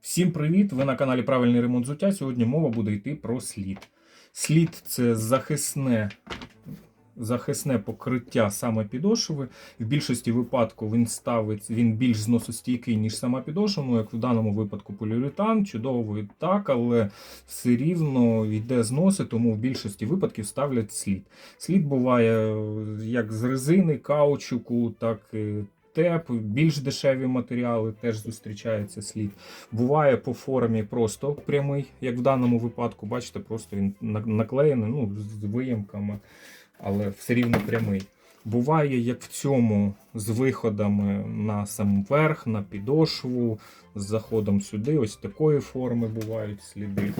Всім привіт! Ви на каналі Правильний ремонт взуття. Сьогодні мова буде йти про слід. Слід це захисне, захисне покриття саме підошви. В більшості випадків він ставить, він більш зносостійкий, ніж сама підошва. Ну, як в даному випадку поліуретан, чудово і так, але все рівно йде зноси, тому в більшості випадків ставлять слід. Слід буває е, як з резини, каучуку, так і теп, більш дешеві матеріали теж зустрічається слід. Буває по формі просто прямий, як в даному випадку, бачите, просто він наклеєний ну, з виємками, але все рівно прямий. Буває, як в цьому, з виходами на сам верх, на підошву, з заходом сюди, ось такої форми бувають сліди.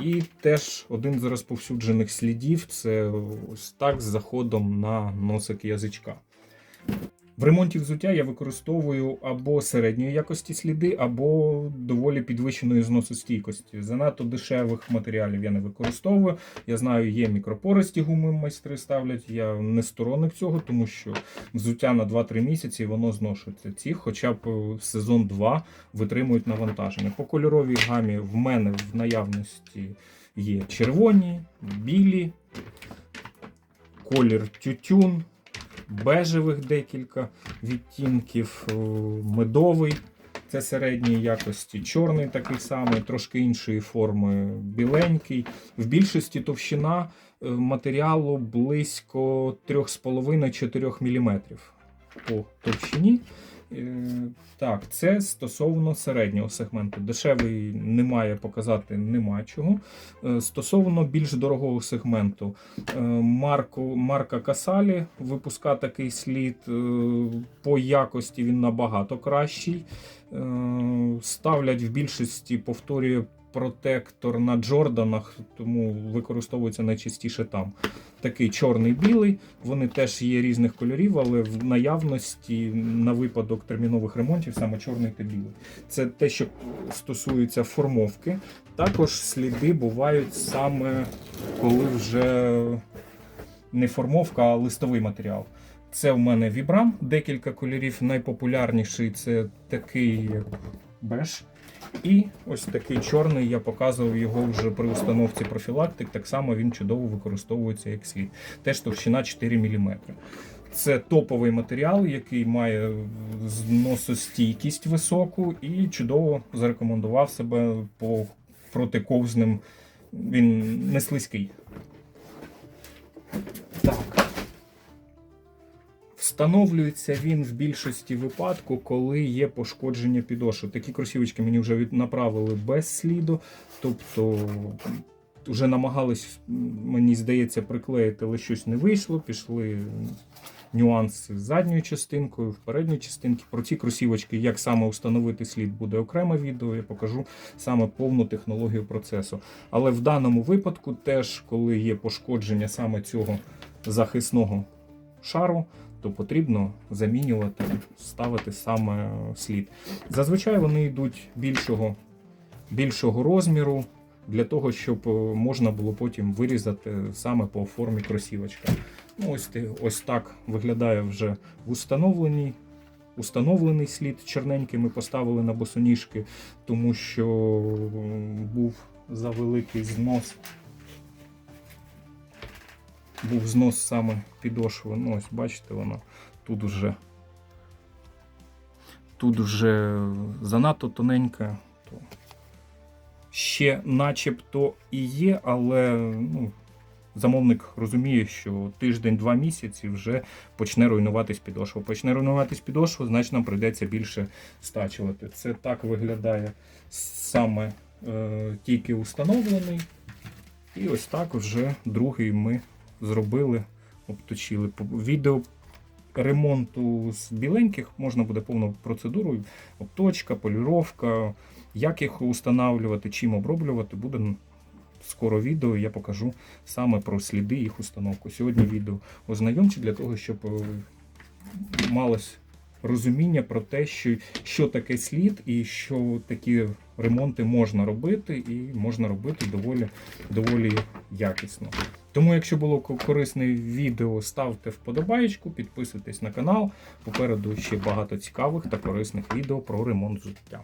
І теж один з розповсюджених слідів це ось так з заходом на носик язичка. В ремонті взуття я використовую або середньої якості сліди, або доволі підвищеної зносостійкості. Занадто дешевих матеріалів я не використовую. Я знаю, є мікропористі гуми майстри ставлять. Я не сторонник цього, тому що взуття на 2-3 місяці воно зношується. Ці, хоча б е, сезон 2 витримують навантаження. По кольоровій гамі в мене в наявності є червоні, білі, колір тютюн бежевих декілька відтінків, е, медовий. Це середньої якості, чорний такий самий, трошки іншої форми, біленький. В більшості товщина е, матеріалу близько 3,5-4 мм по товщині. Е, Так, це стосовно середнього сегменту. Дешевий немає показати нема чого. Е, Стосовно більш дорогого сегменту, Е, Марку, марка Касалі випуска такий слід. По якості він набагато кращий. Ставлять в більшості, повторюю, протектор на Джорданах, тому використовується найчастіше там. Такий чорний-білий. Вони теж є різних кольорів, але в наявності на випадок термінових ремонтів саме чорний та білий. Це те, що стосується формовки. Також сліди бувають саме коли вже не формовка, а листовий матеріал. Це в мене вібрам, декілька кольорів. Найпопулярніший це такий беж. І ось такий чорний, я показував його вже при установці профілактик. Так само він чудово використовується як слід. Теж товщина 4 мм. Це топовий матеріал, який має зносостійкість високу і чудово зарекомендував себе по протиковзним. Він не слизький. Встановлюється він в більшості випадку, коли є пошкодження підошви. Такі кросівочки мені вже направили без сліду. Тобто вже намагались, мені здається, приклеїти, але щось не вийшло. Пішли нюанси з задньою частинкою, в передній частинці. Про ці кросівочки, як саме встановити слід, буде окреме відео. Я покажу саме повну технологію процесу. Але в даному випадку, теж коли є пошкодження саме цього захисного шару, то потрібно замінювати, ставити саме слід. Зазвичай вони йдуть більшого, більшого розміру для того, щоб е, можна було потім вирізати саме по формі кросівочка. Ну, ось, ось так виглядає вже в установленій. Установлений слід чорненький ми поставили на босоніжки, тому що був завеликий знос. Був знос саме підошви. Ну, ось бачите, воно тут вже тут вже занадто тоненька. То ще начебто і є, але ну, замовник розуміє, що тиждень-два місяці вже почне руйнуватись підошва. Почне руйнуватись підошва, значить нам прийдеться більше стачувати. Це так виглядає саме е, тільки установлений. І ось так вже другий ми зробили, обточили. Відео ремонту з біленьких можна буде повну процедуру, обточка, полюровка, як їх устанавлювати, чим оброблювати, буде скоро відео, я покажу саме про сліди їх установку. Сьогодні відео ознайомче для того, щоб е, малось розуміння про те, що, що таке слід і що такі ремонти можна робити, і можна робити доволі, доволі якісно. Тому, якщо було корисне відео, ставте вподобаєчку, підписуйтесь на канал. Попереду ще багато цікавих та корисних відео про ремонт життя.